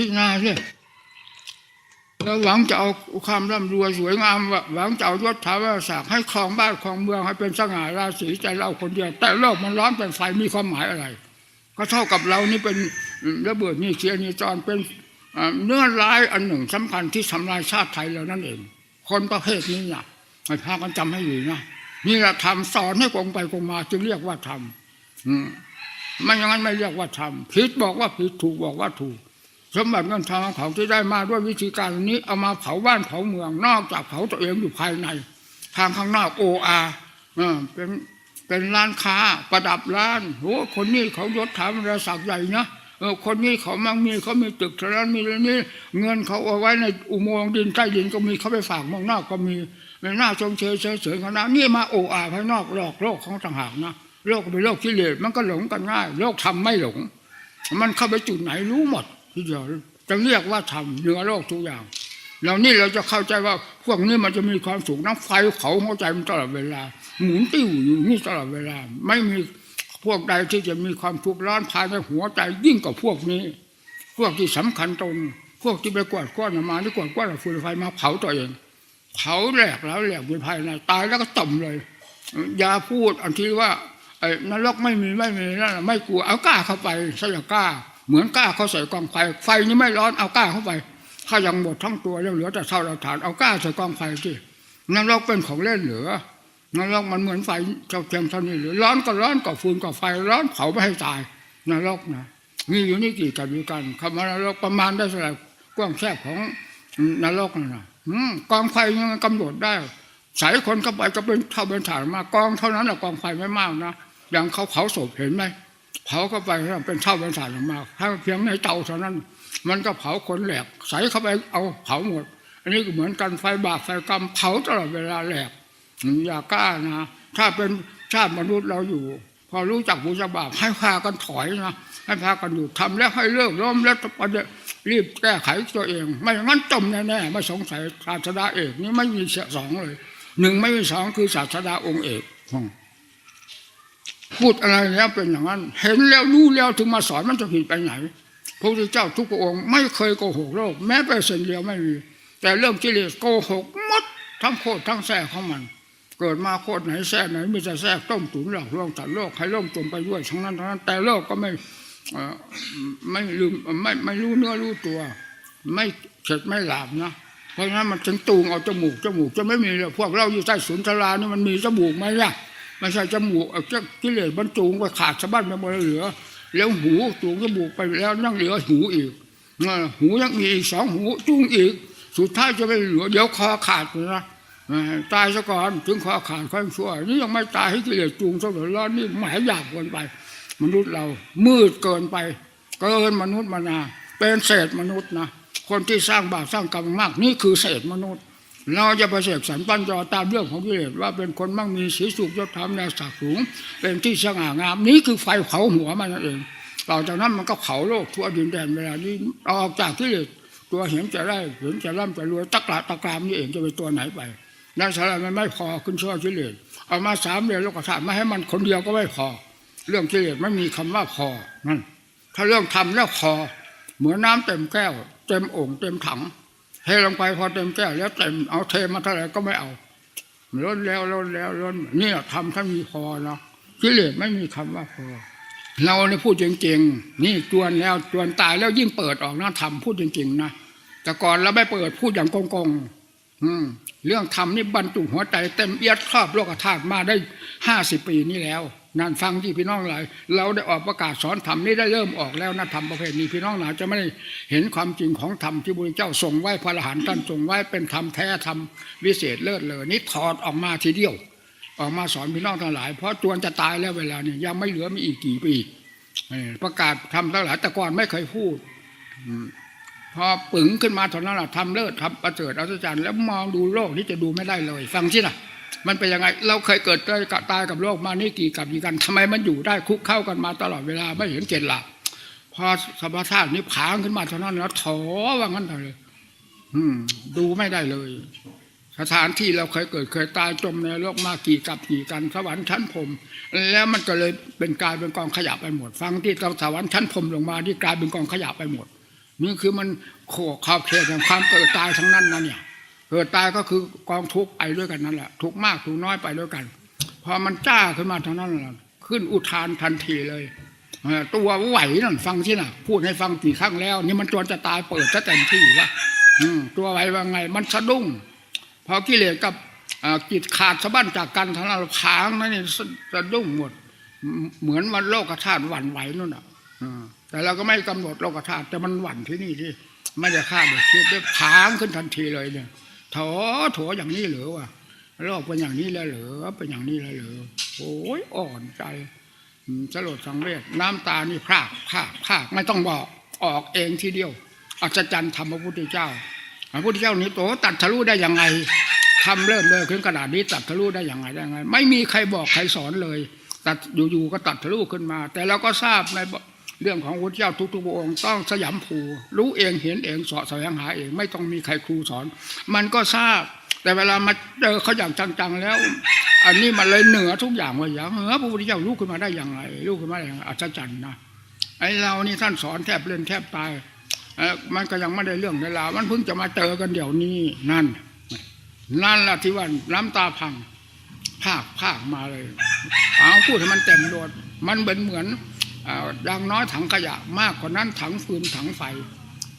พิจารณาสิแล้วหวังจะเอาความร่ำรวยสวยงามหวังจะเอายศถาวรศักดิ์ให้ครองบ้านครองเมืองให้เป็นสง่าราศีใจเราคนเดียว แต่โลกมันร้อนเป็นไฟมีความหมายอะไร ก็เท่ากับเรานี่เป็นระเบิดนี่เชียนี่จอนเป็นเนื้อร้ายอันหนึ่งสำคัญที่ทำลายชาติไทยเรานั่นเอง คนประเภทนี้นะให้พากันจำให้ดีนะนี่แหละทำสอนให้กงไปกงมา จึงเรียกว่าทำอืมไม่อย่างนั้นไม่เรียกว่าทำผิดบอกว่าผิดถูกบอกว่าถูก สมบัติเงินทองของที่ได้มาด้วยวิธีการนี้เอามาเผาบ้านเผาเมืองนอกจากเผาตัวเองอยู่ภายใน ทางข้างนอกโออาเป็นเป็นร้านค้าประดับร้านโอ้คนนี้เขายศถาบรรดาศักดิ์ใหญ่นะเออคนนี้เขามั่งมีเขามีตึกเท่านั้นมีแล้วนี่เงินเขาเอาไว้ในอุโมงค์ดินใต้ดินก็มีเขาไปฝากมองนอกก็มีในหน้าชมเชยเฉยเฉยเขานะนี่มาโออาภายนอกหลอกโลกของต่างหากนะโลกเป็นโลกกิเลสมันก็หลงกันง่ายโลกทำไม่หลง มันเข้าไปจุดไหนรู้หมด ทีเดียวจะเรียกว่าทำเหนือโลกทุกอย่างเรานี่เราจะเข้าใจว่าพวกนี้มันจะมีความสุขน้ำไฟเขาหัวใจมันตลอดเวลา หมุนติ้วอยู่นี่ตลอดเวลา ไม่มีพวกใดที่จะมีความทุกข์ร้อนภายในหัวใจยิ่งกว่าพวกนี้ พวกที่สำคัญตนพวกที่ไปกวาดก้อนมาที่กวาดก้อนฟืนไฟมาเผาตัวเองเผาแหลกแล้วแหลกมีภายในตายแล้วก็ต่มเลย อย่าพูดอันที่ว่าไอ้นรกไม่มีไม่มีนั่นไม่กลัวเอากล้าเข้าไปสยกล้า เหมือนกล้าเขาใส่กองไฟ ไฟนี่ไม่ร้อนเอากล้าเข้าไป ถ้ายังหมดทั้งตัวยังเหลือแต่เท่าเราฐานเอากล้าใส่กองไฟที่นรกเป็นของเล่นเหลือนรกมันเหมือนไฟเจ้าเทียมเท่านี้หรือร้อนก็ร้อนก็ฟืนก็ไฟร้อนเผาไม่ให้ตายนรกนะมีอยู่นี่กี่กับอยู่กันคำว่านรกประมาณได้เท่ากว้างแคบของนรกนั่นะกองไฟยังกำหนดได้ใส่คนเข้าไปก็เป็นเท่าเป็นฐานมากองเท่านั้นแหละกองไฟไม่มากนะอย่างเขาเผาศพเห็นไหม เผาเข้าไปเป็นเท่าเป็นฐานมากถ้าเพียงในเตาเท่านั้น มันก็เผาคนแหลกใส่เข้าไปเอาเผาหมด อันนี้ก็เหมือนกันไฟบาปไฟกรรมเผาตลอดเวลาแหลกอย่ากล้านะถ้าเป็นชาติมนุษย์เราอยู่ พอรู้จักบุญบาปให้พากันถอยนะให้พากันอยู่ทำแล้วให้เลิกล้มแล้วประเดี๋ยวรีบแก้ไขตัวเอง ไม่งั้นจมแน่ๆไม่สงสัยศาสดาเอกนี่ไม่มีสองเลยหนึ่งไม่มีสองคือศาสดาองค์เอก พูดอะไรแล้วเป็นอย่างนั้น เห็นแล้วรู้แล้วถึงมาสอนมันจะผิดไปไหนพระพุทธเจ้าทุกพระองค์ไม่เคยโกหกโลก แม้แต่เส้นเดียวไม่มีแต่เรื่องกิเลสโกหกมดทั้งโคตรทั้งแท้ของมัน เกิดมาโคตรไหนแท้ไหนมีแต่แท้ต้มตุ๋นหลอกลวงตัดโลกให้ล่มจมไปด้วยทั้งนั้นทั้งนั้น แต่โลกก็ไม่ไม่ลืมไม่ไม่รู้เนื้อรู้ตัว ไม่เข็ดไม่หลาบนะเพราะงั้นมันถึงตูงเอาจมูกจมูกจะไม่มีเลยพวกเราอยู่ใต้ศูนย์ชรานี่มันมีจมูกไหมล่ะ ไม่ใช่จมูกเอาเจ้ากิเลสมันจูงไปขาดสะบั้นไปหมดเหลือ แล้วหูจูงจมูกไปแล้วยังเหลือหูอีกหูยังมีอีกสองหูจูงอีก สุดท้ายจะไม่เหลือเดี๋ยวคอขาดเลยนะตายซะก่อนถึงคอขาดค่อยชั่วนี่ยังไม่ตายให้กิเลสจูงซะเลยร้อนนี่หมายหยาบเกินไป มนุษย์เรามืดเกินไป เกินมนุษย์มานา เป็นเศษมนุษย์นะคนที่สร้างบาปสร้างกรรมมาก นี่คือเศษมนุษย์ เราจะประเสริฐสรรปัญญาตามเรื่องของกิเลสว่าเป็นคนมั่งมีสีสุขยศธรรมแนศักดิ์สูง เป็นที่สง่างามนี่คือไฟเผาหัวมันนั่นเองต่อจากนั้นมันก็เผาโลกทั่วดินแดนเวลานี้ออกจากกิเลสตัวเห็นจะได้เห็นจะร่ำจะรวยตะกละตะกรามนี่เองจะเป็นตัวไหนไปนั่นสาระมันไม่พอขึ้นชั่วกิเลสเอามาสามเดือนโลกธาตุมาให้มันคนเดียวก็ไม่พอ เรื่องกิเลสไม่มีคำว่าพอนั่นถ้าเรื่องทำแล้วพอเหมือนน้าเต็มแก้ว เต็มโอ่งเต็มถัง เทลงไปพอเต็มแก้วแล้วเต็มเอาเทมาเท่าไหร่ก็ไม่เอาล้นแล้วล้นแล้วล้นนี่ทำถ้านมีพอเนาะกิเลสไม่มีคำว่าพอ เราเนี่ยพูดจริงๆ นี่จวนแล้วจวนตายแล้วยิ่งเปิดออกนะทำพูดจริง ๆ นะแต่ก่อนเราไม่เปิดพูดอย่างกงๆอืมเรื่องทำนี่บรรจุหัวใจเต็มเอียดครอบโลกธาตุมาได้ห้าสิบปีนี้แล้ว นั่นฟังที่พี่น้องหลายเราได้ออกประกาศสอนธรรมนี่ได้เริ่มออกแล้วนะธรรมประเภทนี้พี่น้องหลายจะไม่ได้เห็นความจริงของธรรมที่พระพุทธเจ้าส่งไว้พระอรหันต์ท่านส่งไว้เป็นธรรมแท้ธรรมวิเศษเลิศเลยนี่ถอดออกมาทีเดียว ออกมาสอนพี่น้องทั้งหลาย เพราะจวนจะตายแล้วเวลานี้ยังไม่เหลือมีอีกกี่ปีประกาศทำทั้งหลายแต่ก่อนไม่เคยพูดพอปึงขึ้นมาเท่านั้นแหละทำเลิศทำประเสริฐอัศจรรย์แล้วมองดูโลกที่จะดูไม่ได้เลย ฟังสินะ มันเป็นยังไง เราเคยเกิดตายกับตายกับโลกมานี่กี่กับกี่กันทำไมมันอยู่ได้คุกเข้ากันมาตลอดเวลาไม่เห็นเกณฑ์หลักพอสมรธาตุนี้ผางขึ้นมาเท่านั้นแล้วถอว่างั้นเลย อืม ดูไม่ได้เลย สถานที่เราเคยเกิดเคยตายจมในโลกมากี่กับกี่กันสวรรค์ชั้นพรมแล้วมันก็เลยเป็นกลายเป็นกองขยะไปหมด ฟังที่เราสวรรค์ชั้นพรมลงมาที่กลายเป็นกองขยะไปหมด นี่คือมันโขกขอบเขตแห่งความเกิดตายทั้งนั้นนะเนี่ย เกิดตายก็คือกองทุกข์ไปด้วยกันนั่นแหละทุกข์มากทุกข์น้อยไปด้วยกัน พอมันจ้าขึ้นมาเท่านั้นแหละขึ้นอุทานทันทีเลยตัวไหวนั่นฟังที่น่ะ พูดให้ฟังกี่ครั้งแล้ว นี่มันจวนจะตายเปิดซะเต็มที่วะตัวไหวว่าไง มันสะดุ้งพอกิเลสกับจิตขาดสะบั้นจากกันทั้งนั้นพางนั่นนี่สะดุ้งหมด เหมือนมันโลกธาตุหวั่นไหวนู่นอะแต่เราก็ไม่กำหนดโลกธาตุแต่มันหวั่นที่นี่ที่ไม่ได้ฆ่าเด็กคิดได้พางขึ้นทันทีเลยเนี่ย ถโถอย่างนี้เหรือวะโลกเป็นอย่างนี้แล้วเหรอเป็นอย่างนี้แล้วเหรอโอ้ยอ่อนใจสลดสังเวชน้ำตานี่พากพากพากไม่ต้องบอกออกเองทีเดียวอัศจรรย์ธรรมพระพุทธเจ้าพระพุทธเจ้านี่โตตัดทะลุได้ยังไงทำเลิศเลยขึ้นกระดาษนี้ตัดทะลุได้ยังไงได้ยังไง ไม่มีใครบอกใครสอนเลย ตัดอยู่ๆก็ตัดทะลุขึ้นมา แต่เราก็ทราบใน เรื่องของพระพุทธเจ้าทุกๆพระองค์ต้องสยามภูรู้เองเห็นเองสอดแสวงหาเองไม่ต้องมีใครครูสอน มันก็ทราบ แต่เวลามาเจอเขาอย่างจังๆแล้ว อันนี้มันเลยเหนือทุกอย่างเลยอย่างเหนือพระพุทธเจ้ารู้ขึ้นมาได้อย่างไรรู้ขึ้นมาได้อย่างอัศจรรย์นะไอ้เรานี่ท่านสอนแทบเล่นแทบตายมันก็ยังไม่ได้เรื่องเวลาวมันเพิ่งจะมาเจอกันเดี๋ยวนี้นั่น นั่นละที่ว่าน้ำตาพังภาคภาคมาเลยเอาพูดให้มันเต็มโดดมันเป็นเหมือน อ่าอย่างน้อยถังขยะมากกว่านั้นถังฟืนถังไฟ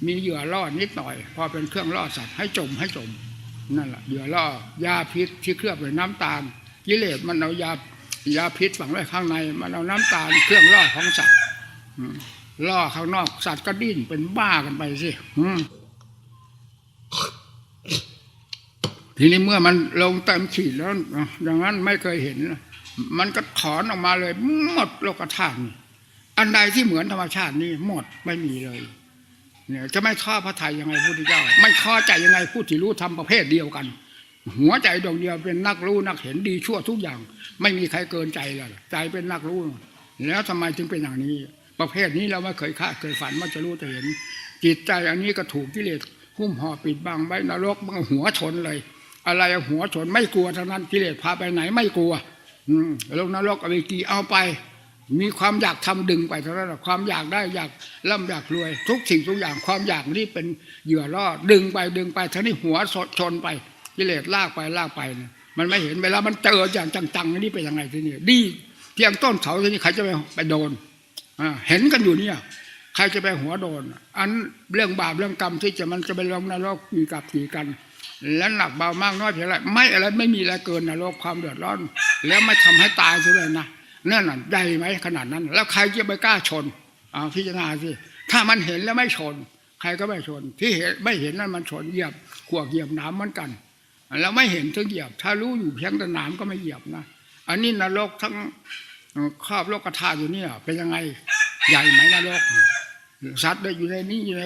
มีเหยื่อล่อนิดหน่อย พอเป็นเครื่องล่อสัตว์ให้จมให้จมนั่นแหละเหยื่อล่อยาพิษที่เคลือบด้วยน้ำตาลกิเลสมันเอายายาพิษฝังไว้ข้างใน มันเอาน้ำตาลเครื่องล่อของสัตว์ล่อข้างนอกสัตว์ก็ดิ้นเป็นบ้ากันไปสิทีนี้เมื่อมันลงเต็มขีดแล้วอย่างนั้นไม่เคยเห็น มันก็ถอนออกมาเลยหมดโลกธาตุนี่ อันใดที่เหมือนธรรมชาตินี่หมดไม่มีเลย เนี่ยจะไม่ท้อพระไทยยังไงพุทธเจ้า ไม่ท้อใจยังไงผู้ที่รู้ทำประเภทเดียวกัน หัวใจดวงเดียวเป็นนักรู้นักเห็นดีชั่วทุกอย่าง ไม่มีใครเกินใจเลยใจเป็นนักรู้ แล้วทำไมจึงเป็นอย่างนี้ ประเภทนี้เราไม่เคยคาดเคยฝันว่าจะรู้จะเห็น จิตใจอันนี้ก็ถูกกิเลสหุ้มห่อปิดบังไว้นรกมันหัวชนเลย อะไรหัวชนไม่กลัวทั้งนั้นกิเลสพาไปไหนไม่กลัว อืมลงนรกอเวกีเอาไป มีความอยากทำดึงไปเท่านั้นแหละความอยากได้อยากร่ำอยากรวย ทุกสิ่งทุกอย่างความอยากนี่เป็นเหยื่อล่อดึงไปดึงไปทั้นี้หัวสดชนไปกิเลสลากไปลากไปเนี่ยมันไม่เห็นเวลามันเจออย่างจังๆนี่เป็นยังไงทีนี้ดีเพียงต้นเสาทีนี้ใครจะไปไปโดนเห็นกันอยู่เนี่ย ใครจะไปหัวโดน อันเรื่องบาปเรื่องกรรมที่จะมันจะไปลงนรกกี่กับกี่กัน และหนักเบามากน้อยเพียงไรไม่อะไรไม่มีอะไรเกินนรกความเดือดร้อน แล้วไม่ทำให้ตายซะเลยนะ นั่นน่ะใหญ่ไหมขนาดนั้น แล้วใครจะไปกล้าชนอ่าพิจารณาสิถ้ามันเห็นแล้วไม่ชน ใครก็ไม่ชน ที่เห็นไม่เห็นนั่นมันชนเหยียบขวกเหยียบน้ำเหมือนกันแล้วไม่เห็นถึงเหยียบ ถ้ารู้อยู่เพียงแต่น้ำก็ไม่เหยียบนะอันนี้นรกทั้งครอบโลกธาตุอยู่เนี่ยเป็นยังไงใหญ่ไหมนรกสัตว์ได้อยู่ในนี้อยู่ใน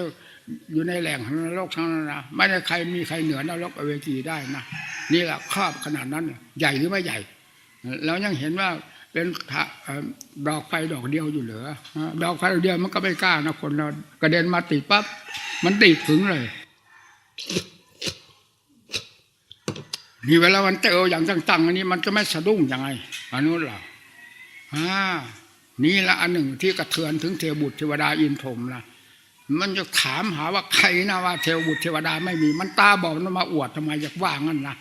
อยู่ในแหล่งของนรกทั้งนั้นนะไม่ได้ใครมีใครเหนือนรกอเวจีได้นะนี่แหละครอบขนาดนั้น ใหญ่หรือไม่ใหญ่ แล้วยังเห็นว่า เป็นดอกไฟดอกเดียวอยู่เหลือดอกไฟดอกเดียวมันก็ไม่กล้านะคนเรากระเด็นมาติดปั๊บมันติดถึงเลยนี่เวลามันเจออย่างจังๆอันนี้มันจะไม่สะดุ้งยังไงอันนู้นเหรออ่านี่ละอันหนึ่งที่กระเทือนถึงเทวบุตรเทวดาอินทมนะมันจะถามหาว่าใครนะว่าเทวบุตรเทวดาไม่มี มันตาบอกมันมาอวดทำไมอยากว่างั้นนะ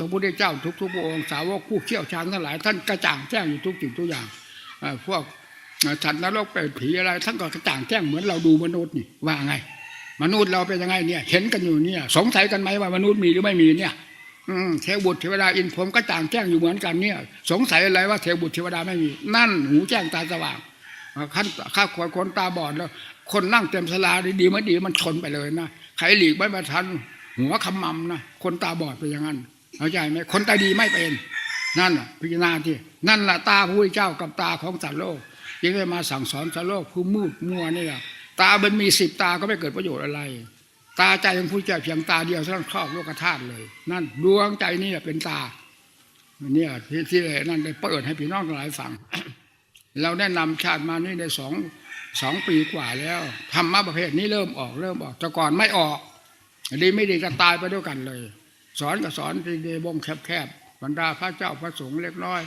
พระพุทธเจ้าทุกทุกพระองค์สาวกผู้เชี่ยวชาญทั้งหลาย ท่านกระจ่างแจ้งอยู่ทุกสิ่งทุกอย่างอพวกสัตว์นรกเป็นผีอะไร ท่านก็กระจ่างแจ้งเหมือนเราดูมนุษย์นี่ว่าไง มนุษย์เราเป็นยังไงเนี่ย เห็นกันอยู่เนี่ย สงสัยกันไหมว่ามนุษย์มีหรือไม่มีเนี่ยเทวบุตรเทวดาอินพรมก็ต่างแจ้งอยู่เหมือนกันเนี่ย สงสัยอะไรว่าเทวบุตรเทวดาไม่มี นั่นหูแจ้งตาสว่างขั้นข้าขวดคนตาบอดแล้ว คนนั่งเต็มสลาดีดีไม่ดีมันชนไปเลยนะใครหลีกไม่มาทันหัวขมำนะคนตาบอดเป็นอย่างนั้น เข้าใจไหมคนตาดีไม่เป็น นั่นน่ะพิจารณาที่นั่นแหละตาพระเจ้ากับตาของสัตว์โลกยังได้มาสั่งสอนสัตว์โลกผู้มืดมัวนี่แหละตามันมีสิบตาก็ไม่เกิดประโยชน์อะไร ตาใจของผู้เจ้าเพียงตาเดียวเท่านครอบโลกธาตุเลย นั่นดวงใจนี่แหละเป็นตาเนี่ยที่ที่นั่นได้เปิดให้พี่น้องหลายฟังเราได้นำชาติมานี่ได้สองสองปีกว่าแล้วธรรมะประเภทนี้เริ่มออกเริ่มออกแต่ก่อนไม่ออกดีไม่ดีจะตายไปด้วยกันเลย สอนก็สอนดีๆวงแคบๆบรรดาพระเจ้าพระสงฆ์เล็กน้อย